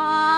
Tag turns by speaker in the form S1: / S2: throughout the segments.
S1: ああ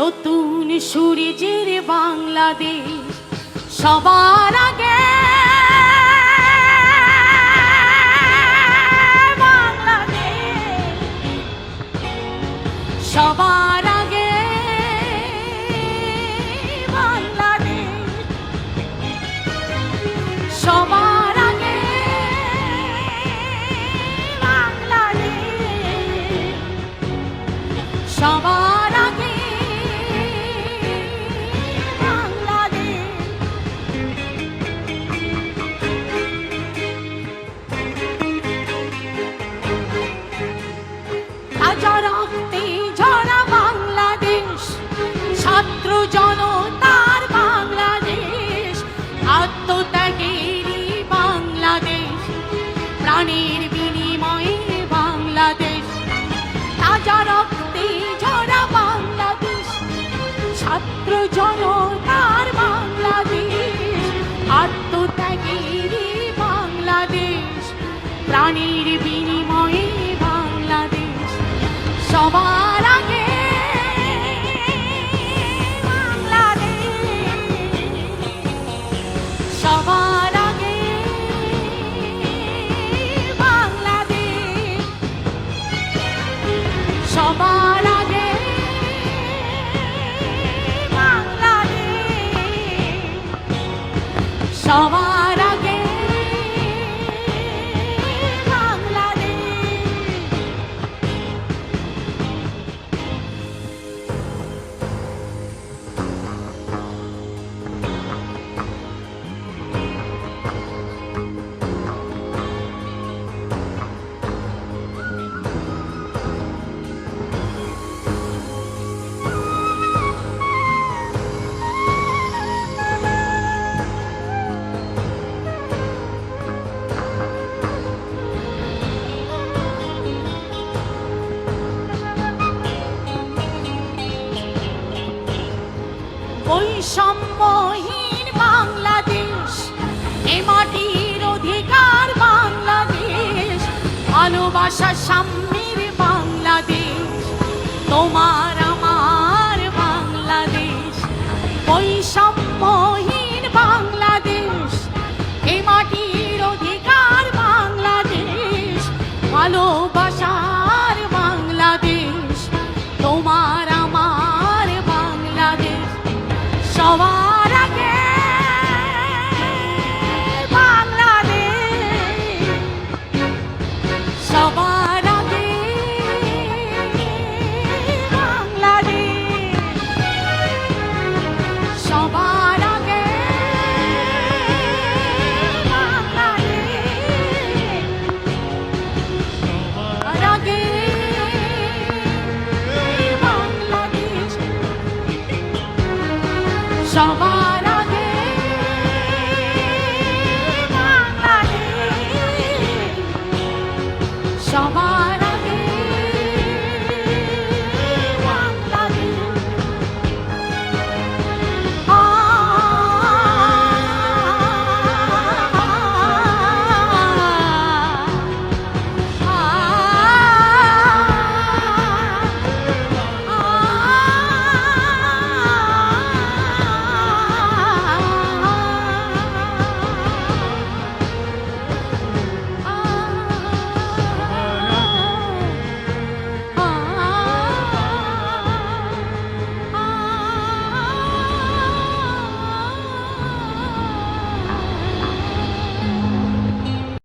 S1: নতুন সূর্যের বাংলাদেশ সবার আগে বাংলাদেশ। সবার প্রাণীর বিনিময়ে বাংলাদেশ সবার আগে বাংলাদেশ। সবার আগে বাংলাদেশ। সবার আগে বাংলাদেশ। সবার বৈষম্যহীন বাংলাদেশ এ মাটির অধিকার বাংলাদেশ ভালোবাসা সাম্যের বাংলাদেশ তোমার 上吧